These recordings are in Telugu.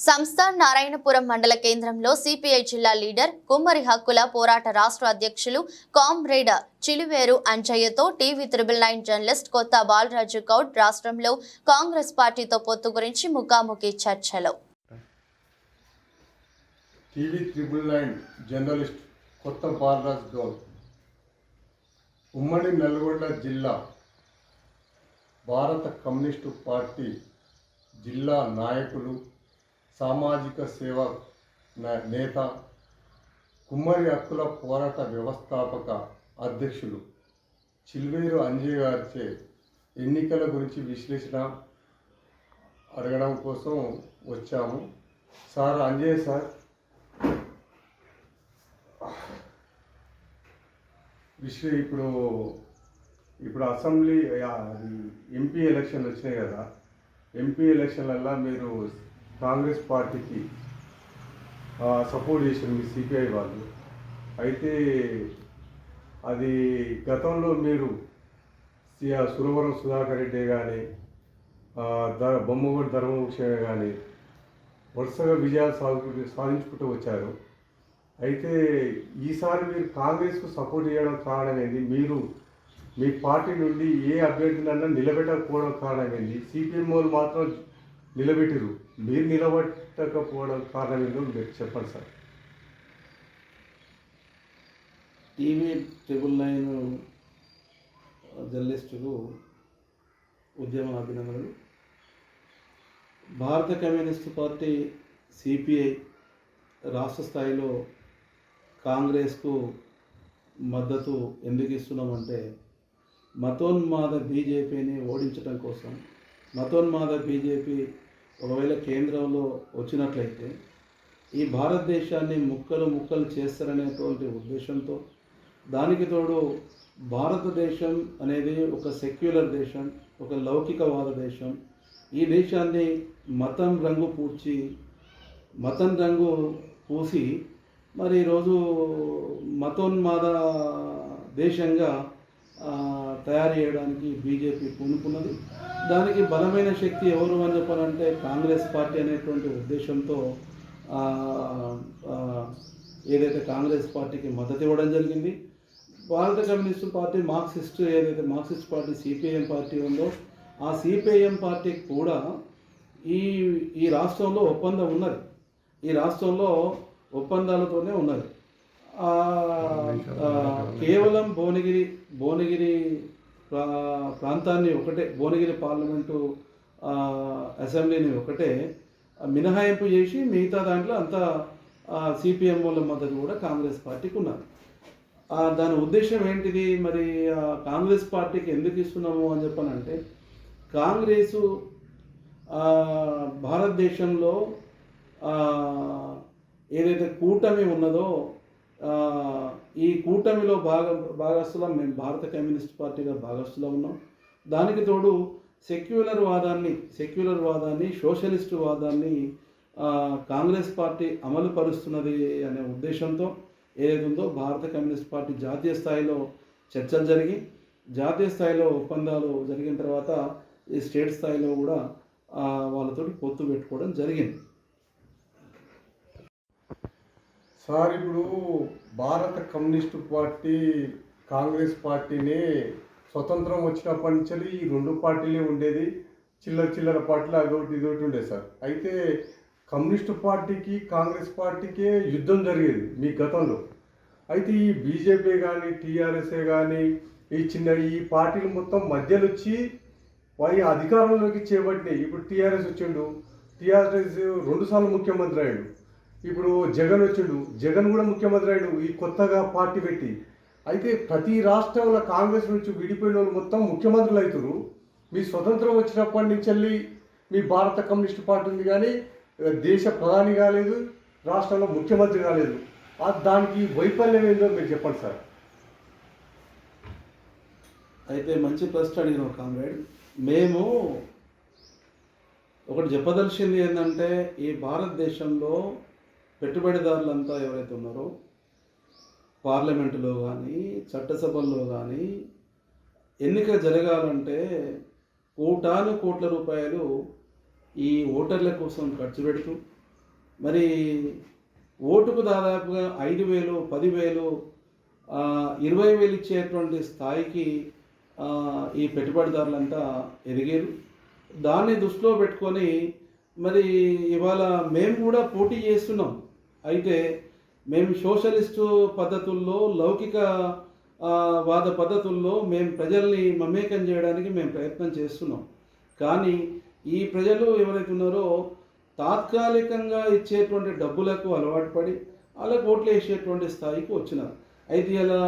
సంస్థ నారాయణపురం మండల కేంద్రంలో సిపిఐ జిల్లా లీడర్ కుమ్మరి హక్కుల పోరాట రాష్ట్ర అధ్యక్షులు comrade Chiluveru అంజయ్యతో TV triple nine journalist Kotha Balaraju Goud రాష్ట్రంలో కాంగ్రెస్ పార్టీతో పొత్తు గురించి ముఖాముఖి చర్చలు. టీవీ త్రిబుల్ నైన్ జర్నలిస్ట్ కొత్త బాలరాజ్ గౌడ్ ఉమ్మడి నల్గొండ జిల్లా భారత కమ్యూనిస్టు పార్టీ జిల్లా నాయకులు సామాజిక సేవ నేత కుమ్మరి హక్కుల పోరాట వ్యవస్థాపక అధ్యక్షులు చిల్వేరు అంజయ్ గారిచే ఎన్నికల గురించి విశ్లేషణ అడగడం కోసం వచ్చాము. Sir Anjay sir. విశ్వ ఇప్పుడు ఇప్పుడు అసెంబ్లీ ఎంపీ ఎలక్షన్ వచ్చినాయి కదా. ఎంపీ ఎలక్షన్లల్లో మీరు కాంగ్రెస్ పార్టీకి సపోర్ట్ చేశారు మీ సిపిఐ వాళ్ళు. అయితే అది గతంలో మీరు సురవరం సుధాకర్ రెడ్డి కానీ ధర బొమ్మగూడి ధర్మభూషణ కానీ వరుసగా విజయాలు సాగు సాధించుకుంటూ వచ్చారు. అయితే ఈసారి మీరు కాంగ్రెస్కు సపోర్ట్ చేయడం కారణం ఏంది మీరు మీ పార్టీ నుండి ఏ అభ్యర్థులన్నా నిలబెట్టకపోవడం కారణం ఏంది సిపిఎం వాళ్ళు మాత్రం నిలబెట్టిరు మీరు నిలబెట్టకపోవడం కారణం ఏందో మీరు చెప్పండి సార్. టీవీ ట్రిపుల్ నైన్ జర్నలిస్టులు ఉద్యమ అభినందనలు. భారత కమ్యూనిస్టు పార్టీ సిపిఐ రాష్ట్ర స్థాయిలో కాంగ్రెస్కు మద్దతు ఎందుకు ఇస్తున్నామంటే మతోన్మాద బీజేపీని ఓడించడం కోసం మతోన్మాద బీజేపీ ఒకవేళ కేంద్రంలో వచ్చినట్లయితే ఈ భారతదేశాన్ని ముక్కలు ముక్కలు చేస్తారనేటువంటి ఉద్దేశంతో దానికి తోడు భారతదేశం అనేది ఒక సెక్యులర్ దేశం ఒక లౌకికవాద దేశం. ఈ దేశాన్ని మతం రంగు పూడ్చి మతం రంగు పూసి మరి ఈరోజు మతోన్మాద దేశంగా తయారు చేయడానికి బీజేపీ పూనుకున్నది. దానికి బలమైన శక్తి ఎవరు అని చెప్పాలంటే కాంగ్రెస్ పార్టీ అనేటువంటి ఉద్దేశంతో ఏదైతే కాంగ్రెస్ పార్టీకి మద్దతు ఇవ్వడం జరిగింది భారత కమ్యూనిస్టు పార్టీ మార్క్సిస్ట్ ఏదైతే మార్క్సిస్ట్ పార్టీ సిపిఐఎం పార్టీ ఉందో ఆ సిపిఐఎం పార్టీకి కూడా ఈ ఈ రాష్ట్రంలో ఒప్పందం ఉన్నది. ఈ రాష్ట్రంలో ఒప్పందాలతోనే ఉన్నది. కేవలం భువనగిరి భువనగిరి ప్రాంతాన్ని ఒకటే భువనగిరి పార్లమెంటు అసెంబ్లీని ఒకటే మినహాయింపు చేసి మిగతా దాంట్లో అంతా సిపిఎం వాళ్ళ మద్దతు కూడా కాంగ్రెస్ పార్టీకి ఉన్నది. దాని ఉద్దేశం ఏంటిది? మరి కాంగ్రెస్ పార్టీకి ఎందుకు ఇస్తున్నాము అని చెప్పానంటే కాంగ్రెసు భారతదేశంలో ఏదైతే కూటమి ఉన్నదో ఈ కూటమిలో భాగ భాగస్థులం మేము భారత కమ్యూనిస్ట్ పార్టీగా భాగస్థులం ఉన్నాం. దానికి తోడు సెక్యులర్ వాదాన్ని సెక్యులర్ వాదాన్ని సోషలిస్టు వాదాన్ని కాంగ్రెస్ పార్టీ అమలు పరుస్తున్నది అనే ఉద్దేశంతో ఏదైతే ఉందో భారత కమ్యూనిస్ట్ పార్టీ జాతీయ స్థాయిలో చర్చలు జరిగి జాతీయ స్థాయిలో ఒప్పందాలు జరిగిన తర్వాత ఈ స్టేట్ స్థాయిలో కూడా వాళ్ళతో పొత్తు పెట్టుకోవడం జరిగింది. సార్ ఇప్పుడు భారత కమ్యూనిస్టు పార్టీ కాంగ్రెస్ పార్టీని స్వతంత్రం వచ్చినప్పటి నుంచి ఈ రెండు పార్టీలే ఉండేది. చిల్లర చిల్లర పార్టీలు అదొకటి ఇదొకటి ఉండేది సార్. అయితే కమ్యూనిస్టు పార్టీకి కాంగ్రెస్ పార్టీకే యుద్ధం జరిగేది మీ గతంలో. అయితే ఈ బీజేపీ కానీ టీఆర్ఎస్ఏ కానీ ఈ చిన్న ఈ పార్టీలు మొత్తం మధ్యలో వచ్చి వారి అధికారంలోకి చేపట్టినాయి. ఇప్పుడు టీఆర్ఎస్ వచ్చిండు. టీఆర్ఎస్ రెండుసార్లు ముఖ్యమంత్రి అయ్యాడు. ఇప్పుడు జగన్ వచ్చిండు. జగన్ కూడా ముఖ్యమంత్రి అయ్యాడు ఈ కొత్తగా పార్టీ పెట్టి. అయితే ప్రతి రాష్ట్రంలో కాంగ్రెస్ నుంచి విడిపోయిన వాళ్ళు మొత్తం ముఖ్యమంత్రులు అవుతారు మీ స్వతంత్రం వచ్చినప్పటి నుంచి వెళ్ళి మీ భారత కమ్యూనిస్ట్ పార్టీ ఉంది కానీ దేశ ప్రధాని కాలేదు రాష్ట్రంలో ముఖ్యమంత్రి కాలేదు. దానికి వైఫల్యం ఏందో మీరు చెప్పండి సార్. అయితే మంచి ప్రశ్న అడిగిన కామ్రేడ్. మేము ఒకటి చెప్పదలిచింది ఏంటంటే ఈ భారతదేశంలో పెట్టుబడిదారులంతా ఎవరైతే ఉన్నారో పార్లమెంటులో కానీ చట్టసభల్లో కానీ ఎన్నిక జరగాలంటే కోటాను కోట్ల రూపాయలు ఈ ఓటర్ల కోసం ఖర్చు పెడుతూ మరి ఓటుకు దాదాపుగా ఐదు వేలు పదివేలు ఇరవై వేలు ఇచ్చేటువంటి స్థాయికి ఈ పెట్టుబడిదారులంతా ఎదిగారు. దాన్ని దృష్టిలో పెట్టుకొని మరి ఇవాళ మేము కూడా పోటీ చేస్తున్నాం. అయితే మేము సోషలిస్టు పద్ధతుల్లో లౌకిక వాద పద్ధతుల్లో మేము ప్రజల్ని మమేకం చేయడానికి మేము ప్రయత్నం చేస్తున్నాం. కానీ ఈ ప్రజలు ఎవరైతే ఉన్నారో తాత్కాలికంగా ఇచ్చేటువంటి డబ్బులకు అలవాటు పడి వాళ్ళకు ఓట్లు వేసేటువంటి స్థాయికి వచ్చినారు. అయితే ఇలా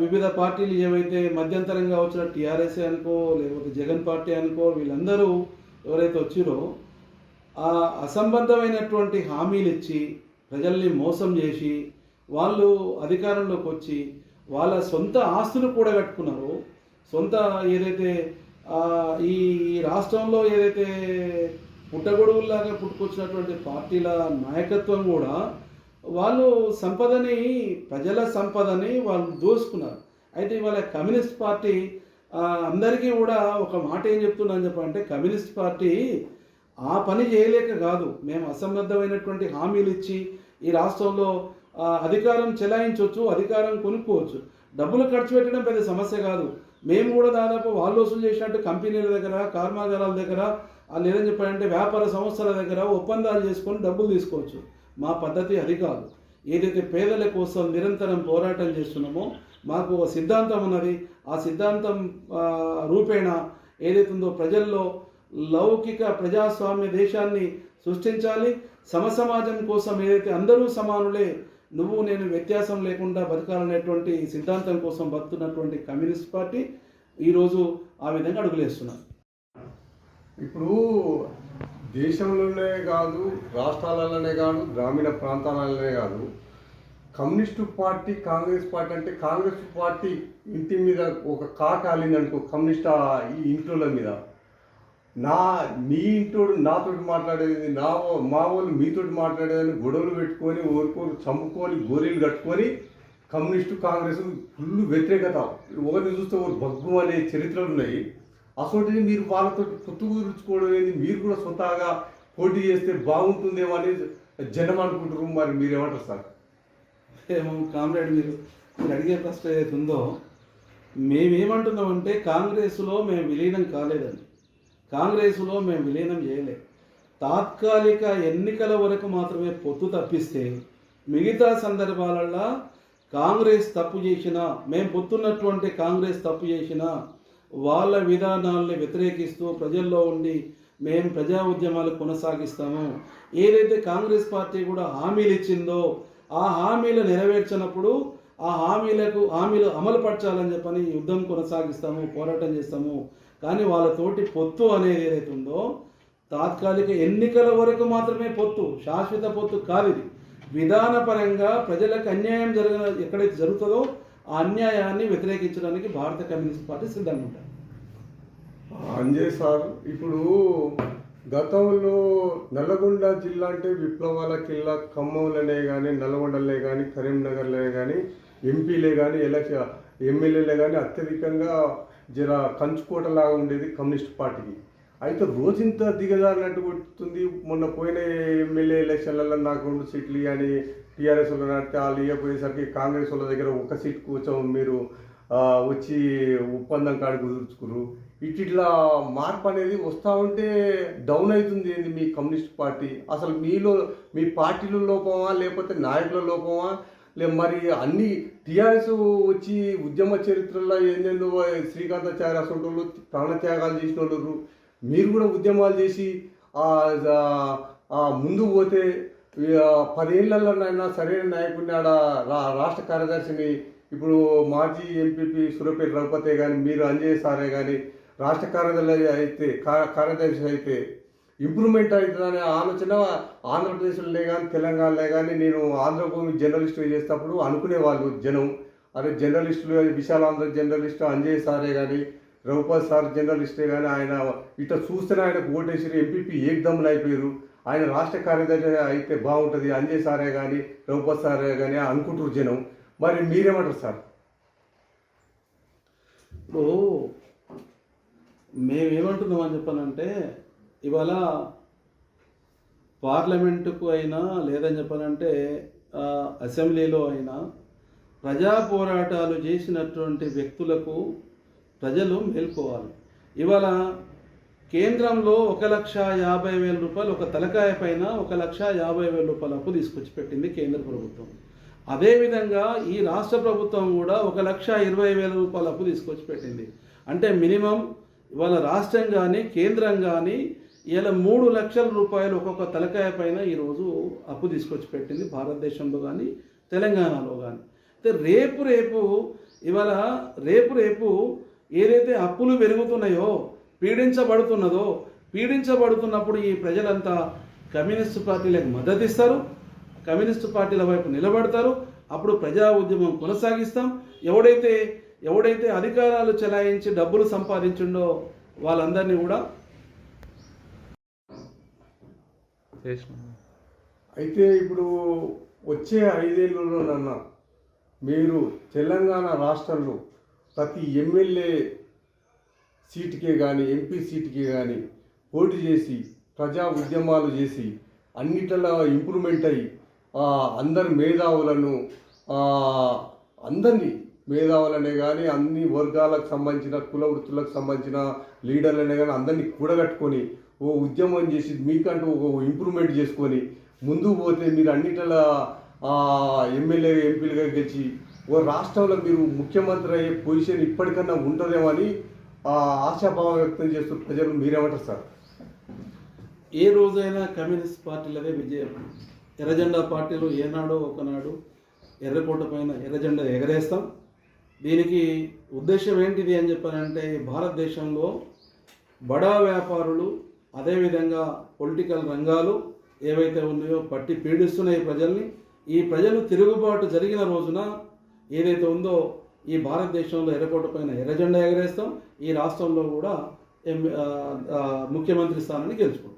వివిధ పార్టీలు ఏవైతే మధ్యంతరంగా వచ్చిన టీఆర్ఎస్ అనుకో లేకపోతే జగన్ పార్టీ అనుకో వీళ్ళందరూ ఎవరైతే వచ్చిరో ఆ అసంబద్ధమైనటువంటి హామీలు ఇచ్చి ప్రజల్ని మోసం చేసి వాళ్ళు అధికారంలోకి వచ్చి వాళ్ళ సొంత ఆస్తులు కూడా కట్టుకున్నారు. సొంత ఏదైతే ఈ రాష్ట్రంలో ఏదైతే పుట్టగొడుగుల్లాగా పుట్టుకొచ్చినటువంటి పార్టీల నాయకత్వం కూడా వాళ్ళు సంపదని ప్రజల సంపదని వాళ్ళు దోసుకున్నారు. అయితే ఇవాళ కమ్యూనిస్ట్ పార్టీ అందరికీ కూడా ఒక మాట ఏం చెప్తున్నాను చెప్పంటే కమ్యూనిస్ట్ పార్టీ ఆ పని చేయలేక కాదు మేము అసంబద్ధమైనటువంటి హామీలు ఇచ్చి ఈ రాష్ట్రంలో అధికారం చెలాయించవచ్చు అధికారం కొనుక్కోవచ్చు. డబ్బులు ఖర్చు పెట్టడం పెద్ద సమస్య కాదు. మేము కూడా దాదాపు వాళ్ళు వసూలు చేసినట్టు కంపెనీల దగ్గర కర్మాగారాల దగ్గర లేదని చెప్పారంటే వ్యాపార సంస్థల దగ్గర ఒప్పందాలు చేసుకొని డబ్బులు తీసుకోవచ్చు. మా పద్ధతి అది కాదు. ఏదైతే పేదల కోసం నిరంతరం పోరాటం చేస్తున్నామో మాకు ఒక సిద్ధాంతం ఉన్నది. ఆ సిద్ధాంతం రూపేణ ఏదైతే ఉందో ప్రజల్లో లౌకిక ప్రజాస్వామ్య దేశాన్ని సృష్టించాలి. సమసమాజం కోసం ఏదైతే అందరూ సమానులే నువ్వు నేను వ్యత్యాసం లేకుండా బతకాలనేటువంటి సిద్ధాంతం కోసం బతుకున్నటువంటి కమ్యూనిస్ట్ పార్టీ ఈరోజు ఆ విధంగా అడుగులేస్తున్నారు. ఇప్పుడు దేశంలోనే కాదు రాష్ట్రాలలోనే కాదు గ్రామీణ ప్రాంతాలలోనే కాదు కమ్యూనిస్టు పార్టీ కాంగ్రెస్ పార్టీ అంటే కాంగ్రెస్ పార్టీ ఇంటి మీద ఒక కాక అనుకో కమ్యూనిస్ట్ ఈ ఇంట్లో మీద. నా నీ ఇంటోడు నాతోటి మాట్లాడేది నా మా వాళ్ళు మీతోటి మాట్లాడేదని గొడవలు పెట్టుకొని ఓరుకోరు చంపుకొని గోరీలు కట్టుకొని కమ్యూనిస్టు కాంగ్రెస్ ఫుల్ వ్యతిరేకత. ఒకరిని చూస్తే ఒకరు భగ్గు అనే చరిత్రలు ఉన్నాయి. అసలు మీరు వాళ్ళతో పొత్తు కుదుర్చుకోవడం ఏంది? మీరు కూడా స్వతహాగా పోటీ చేస్తే బాగుంటుందేమో అని జనం అనుకుంటారు మరి మీరేమంటారు సార్? ఏమో కామ్రేడ్ మీరు మీరు అడిగే ప్రశ్న ఏదైతే ఉందో మేమేమంటున్నామంటే కాంగ్రెస్లో మేము విలీనం కాలేదండి. కాంగ్రెస్లో మేము విలీనం చేయలేం. తాత్కాలిక ఎన్నికల వరకు మాత్రమే పొత్తు తప్పిస్తే మిగతా సందర్భాలలో కాంగ్రెస్ తప్పు చేసినా మేము పొత్తున్నటువంటి కాంగ్రెస్ తప్పు చేసినా వాళ్ళ విధానాల్ని వ్యతిరేకిస్తూ ప్రజల్లో ఉండి మేము ప్రజా ఉద్యమాలు కొనసాగిస్తాము. ఏదైతే కాంగ్రెస్ పార్టీ కూడా హామీలు ఇచ్చిందో ఆ హామీలు నెరవేర్చినప్పుడు ఆ హామీలకు హామీలు అమలుపరచాలని చెప్పని యుద్ధం కొనసాగిస్తాము పోరాటం చేస్తాము. కానీ వాళ్ళతోటి పొత్తు అనేది ఏదైతే ఉందో తాత్కాలిక ఎన్నికల వరకు మాత్రమే పొత్తు శాశ్వత పొత్తు కాదు ఇది విధానపరంగా ప్రజలకు అన్యాయం జరిగిన ఎక్కడైతే జరుగుతుందో ఆ అన్యాయాన్ని వ్యతిరేకించడానికి భారత కమ్యూనిస్ట్ పార్టీ సిద్ధంగా ఉంటుంది అంజయ్ సార్ ఇప్పుడు గతంలో నల్లగొండ జిల్లా అంటే విప్లవాల కిల్లా ఖమ్మంలోనే కానీ నల్లగొండలనే కానీ కరీంనగర్లోనే కానీ ఎంపీలే కానీ ఎలక్షన్ ఎమ్మెల్యేలే కానీ అత్యధికంగా జర కంచుకోటలాగా ఉండేది కమ్యూనిస్ట్ పార్టీకి. అయితే రోజింత దిగజారినట్టు కొడుతుంది. మొన్న పోయిన ఎమ్మెల్యే ఎలక్షన్లలో నాకు రెండు సీట్లు అని టీఆర్ఎస్ వాళ్ళు నడితే వాళ్ళు ఇవ్వకపోయేసరికి కాంగ్రెస్ వాళ్ళ దగ్గర ఒక సీట్ కూర్చొని మీరు వచ్చి ఒప్పందం కాడికి కుదుర్చుకురు ఇట్లా మార్పు అనేది వస్తూ ఉంటే డౌన్ అవుతుంది ఏంది మీ కమ్యూనిస్ట్ పార్టీ? అసలు మీలో మీ పార్టీల లోపమా లేకపోతే నాయకుల లోపమా? మరి అన్ని టీఆర్ఎస్ వచ్చి ఉద్యమ చరిత్రలో ఏందేందో శ్రీకాంతాచార్య అసలు ప్రాణత్యాగాలు చేసిన వాళ్ళు మీరు కూడా ఉద్యమాలు చేసి ముందు పోతే పదేళ్ళలోనైనా సరైన నాయకుడిని ఆడ రా రాష్ట్ర కార్యదర్శిని ఇప్పుడు మాజీ ఎంపీపీ సురపేట రఘుపతే కానీ మీరు అంజయ్ సారే కానీ రాష్ట్ర కార్యదర్శి అయితే కార్యదర్శి అయితే ఇంప్రూవ్మెంట్ అవుతుందనే ఆలోచన ఆంధ్రప్రదేశ్లోనే కానీ తెలంగాణలో కానీ నేను ఆంధ్రభూమి జర్నలిస్ట్ చేసేటప్పుడు అనుకునేవాళ్ళు జనం. అదే జర్నలిస్టులు విశాలాంధ్ర జర్నలిస్ట్ అంజయ్ సారే కానీ రఘుపతి సార్ జర్నలిస్టే కానీ ఆయన ఇట్లా చూస్తేనే ఆయనకు ఓటేసి ఎంపీపీ ఏకదమ్ములు అయిపోయారు. ఆయన రాష్ట్ర కార్యదర్శి అయితే బాగుంటుంది అంజయ్ సారే కానీ రఘుపతి సారే కానీ అనుకుంటారు జనం. మరి మీరేమంటారు సార్? ఇప్పుడు మేమేమంటున్నామని చెప్పానంటే ఇవాళ పార్లమెంటుకు అయినా లేదని చెప్పాలంటే అసెంబ్లీలో అయినా ప్రజా పోరాటాలు చేసినటువంటి వ్యక్తులకు ప్రజలు మేల్కోవాలి. ఇవాళ కేంద్రంలో ఒక లక్ష యాభై వేల రూపాయలు ఒక తలకాయ పైన ఒక లక్ష యాభై వేల రూపాయల అప్పు తీసుకొచ్చి పెట్టింది కేంద్ర ప్రభుత్వం. అదేవిధంగా ఈ రాష్ట్ర ప్రభుత్వం కూడా ఒక లక్ష ఇరవై వేల రూపాయల అప్పు తీసుకొచ్చి పెట్టింది. అంటే మినిమం ఇవాళ రాష్ట్రం కానీ కేంద్రం కానీ ఇలా మూడు లక్షల రూపాయలు ఒక్కొక్క తలకాయ పైన ఈరోజు అప్పు తీసుకొచ్చి పెట్టింది భారతదేశంలో కానీ తెలంగాణలో కానీ అయితే రేపు రేపు ఇవాళ రేపు రేపు ఏదైతే అప్పులు పెరుగుతున్నాయో పీడించబడుతున్నదో పీడించబడుతున్నప్పుడు ఈ ప్రజలంతా కమ్యూనిస్టు పార్టీలకు మద్దతు ఇస్తారు కమ్యూనిస్టు పార్టీల వైపు నిలబడతారు అప్పుడు ప్రజా ఉద్యమం కొనసాగిస్తాం. ఎవడైతే ఎవడైతే అధికారాలు చెలాయించి డబ్బులు సంపాదించిండో వాళ్ళందరినీ కూడా అయితే ఇప్పుడు వచ్చే ఐదేళ్ళలోనన్న మీరు తెలంగాణ రాష్ట్రంలో ప్రతి ఎమ్మెల్యే సీటుకే కానీ ఎంపీ సీటుకే కానీ పోటీ చేసి ప్రజా ఉద్యమాలు చేసి అన్నిటిలో ఇంప్రూవ్మెంట్ అయ్యి అందరి మేధావులను అందరినీ మేధావులనే కానీ అన్ని వర్గాలకు సంబంధించిన కుల వృత్తులకు సంబంధించిన లీడర్లనే కానీ అందరినీ కూడగట్టుకొని ఓ ఉద్యమం చేసి మీకంటూ ఒక ఇంప్రూవ్మెంట్ చేసుకొని ముందుకు పోతే మీరు అన్నిటిలో ఎమ్మెల్యే ఎంపీలుగా గెలిచి ఓ రాష్ట్రంలో మీరు ముఖ్యమంత్రి అయ్యే పొజిషన్ ఇప్పటికన్నా ఉంటుందేమో అని ఆ, ఆశాభావం వ్యక్తం చేస్తున్న ప్రజలు మీరేమంటారు సార్? ఏ రోజైనా కమ్యూనిస్ట్ పార్టీలదే విజయం. ఎర్రజెండా పార్టీలు ఏనాడో ఒకనాడు ఎర్రకోట పైన ఎర్రజెండా ఎగరేస్తాం. దీనికి ఉద్దేశం ఏంటిది అని చెప్పాలంటే భారతదేశంలో బడా వ్యాపారులు అదేవిధంగా పొలిటికల్ రంగాలు ఏవైతే ఉన్నాయో పట్టి పీడిస్తున్నాయి ప్రజల్ని ఈ ప్రజలు తిరుగుబాటు జరిగిన రోజున ఏదైతే ఉందో ఈ భారతదేశంలో ఎర్రకోట పైన ఎర్రజెండా ఎగరేస్తాం ఈ రాష్ట్రంలో కూడా ముఖ్యమంత్రి స్థానాన్ని గెలుచుకుంటాం.